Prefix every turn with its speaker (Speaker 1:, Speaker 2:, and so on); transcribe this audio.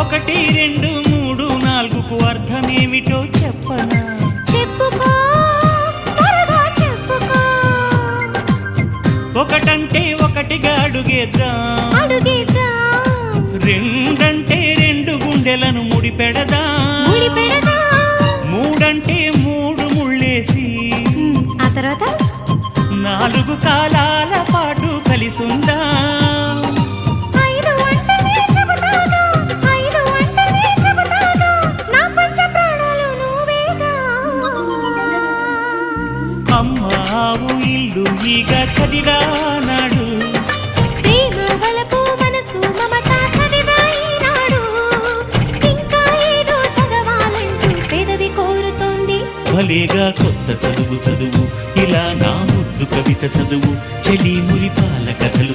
Speaker 1: ఒకటి రెండు మూడు నాలుగుకు అర్థమేమిటో చెప్పనా?
Speaker 2: చెప్పుకో
Speaker 1: ఒకటంటే ఒకటిగా అడుగేద్దాం. రెండంటే రెండు గుండెలను ముడిపెడదాం.
Speaker 2: ముడి పెడదాం
Speaker 1: మూడంటే మూడు ముళ్ళేసి.
Speaker 2: ఆ తర్వాత?
Speaker 1: నాలుగు కాలాల పాటు కలిసుందాం. అమ్మావు ఇల్లు చదివానాడు.
Speaker 2: ఇంకా కోరుతోంది.
Speaker 1: భలేగా కొత్త చదువు చదువు ఇలా నా ముద్దు కవిత చదువు చెలి మురిపాల కథలు